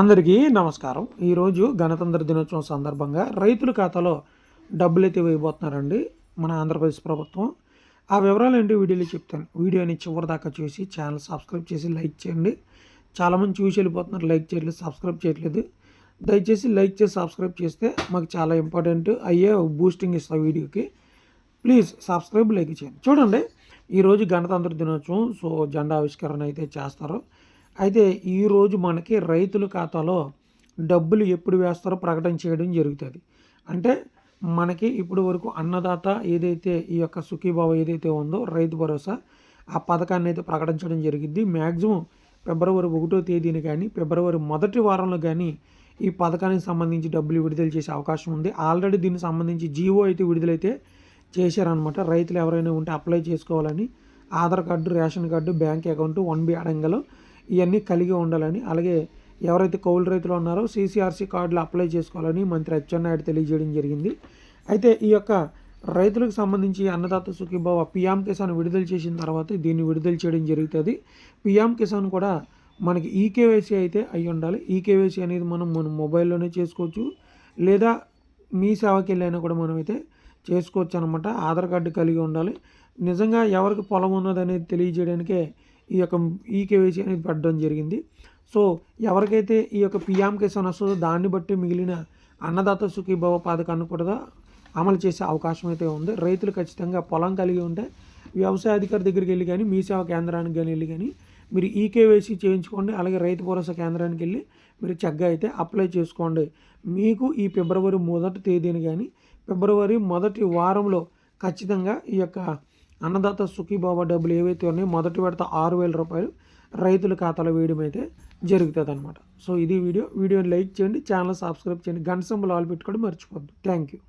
అందరికీ నమస్కారం. ఈరోజు గణతంత్ర దినోత్సవం సందర్భంగా రైతుల ఖాతాలో డబ్బులు అయితే వేయబోతున్నారండి మన ఆంధ్రప్రదేశ్ ప్రభుత్వం. ఆ వివరాలు ఏంటి వీడియోలో చెప్తాను. వీడియోని చివరి దాకా చూసి ఛానల్ సబ్స్క్రైబ్ చేసి లైక్ చేయండి. చాలామంది చూసి వెళ్ళిపోతున్నారు లైక్ చేయట్లేదు సబ్స్క్రైబ్ చేయట్లేదు. దయచేసి లైక్ చేసి సబ్స్క్రైబ్ చేస్తే మాకు చాలా ఇంపార్టెంట్ అయ్యే బూస్టింగ్ ఇస్తాం వీడియోకి. ప్లీజ్ సబ్స్క్రైబ్ లైక్ చేయండి. చూడండి ఈరోజు గణతంత్ర దినోత్సవం సో జెండా ఆవిష్కరణ అయితే చేస్తారు. అయితే ఈరోజు మనకి రైతుల ఖాతాలో డబ్బులు ఎప్పుడు వేస్తారో ప్రకటన చేయడం జరుగుతుంది. అంటే మనకి ఇప్పుడు వరకు అన్నదాత ఏదైతే ఈ యొక్క సుఖీభావ ఏదైతే ఉందో రైతు భరోసా ఆ పథకాన్ని అయితే ప్రకటించడం జరిగింది. మ్యాక్సిమం ఫిబ్రవరి ఒకటో తేదీని కానీ ఫిబ్రవరి మొదటి వారంలో కానీ ఈ పథకానికి సంబంధించి డబ్బులు విడుదల చేసే అవకాశం ఉంది. ఆల్రెడీ దీనికి సంబంధించి జీవో అయితే విడుదలైతే చేశారనమాట రైతులు ఎవరైనా ఉంటే అప్లై చేసుకోవాలని Aadhaar card ration card bank account one B అడంగలో ఇవన్నీ కలిగి ఉండాలని అలాగే ఎవరైతే కౌలు రైతులు ఉన్నారో సీసీఆర్సీ కార్డులు అప్లై చేసుకోవాలని మంత్రి అచ్చెన్నాయుడు తెలియజేయడం జరిగింది. అయితే ఈ యొక్క రైతులకు సంబంధించి అన్నదాత సుఖీభావ పిఎం కిసాన్ విడుదల చేసిన తర్వాత దీన్ని విడుదల చేయడం జరుగుతుంది. పిఎం కిసాన్ కూడా మనకి ఈకేవైసీ అయితే అయి ఉండాలి. ఈకేవైసీ అనేది మనం మన మొబైల్లోనే చేసుకోవచ్చు. లేదా మీ సేవకి వెళ్ళైనా కూడా మనం అయితే చేసుకోవచ్చు అనమాట ఆధార్ కార్డు కలిగి ఉండాలి. నిజంగా ఎవరికి పొలం ఉన్నదనేది తెలియజేయడానికే ఈ యొక్క ఈకేవైసీ అనేది పెట్టడం జరిగింది. సో ఎవరికైతే ఈ యొక్క పిఎం కిసాన్ వస్తుందో దాన్ని బట్టి మిగిలిన అన్నదాత సుఖీభావ పథకాన్ని కూడా అమలు చేసే అవకాశం అయితే ఉంది. రైతులు ఖచ్చితంగా పొలం కలిగి ఉంటే వ్యవసాయ అధికారి దగ్గరికి వెళ్ళి కానీ మీ సేవా కేంద్రానికి కానీ వెళ్ళి కానీ మీరు ఈకేవైసీ చేయించుకోండి అలాగే రైతు భరోసా కేంద్రానికి వెళ్ళి మీరు చక్కగా అయితే అప్లై చేసుకోండి. మీకు ఈ ఫిబ్రవరి మొదటి తేదీని కానీ ఫిబ్రవరి మొదటి వారంలో ఖచ్చితంగా ఈ యొక్క అన్నదాత సుఖీబాబా డబ్బులు ఏవైతే ఉన్నాయో మొదటి విడత ఆరు వేల రూపాయలు రైతుల ఖాతాలో వేయడం అయితే జరుగుతుంది అనమాట సో ఇది వీడియో. వీడియోని లైక్ చేయండి ఛానల్ సబ్స్క్రైబ్ చేయండి. గంట సింబల్ ఆల్ పెట్టుకోవడం మర్చిపోద్దు థ్యాంక్ యూ.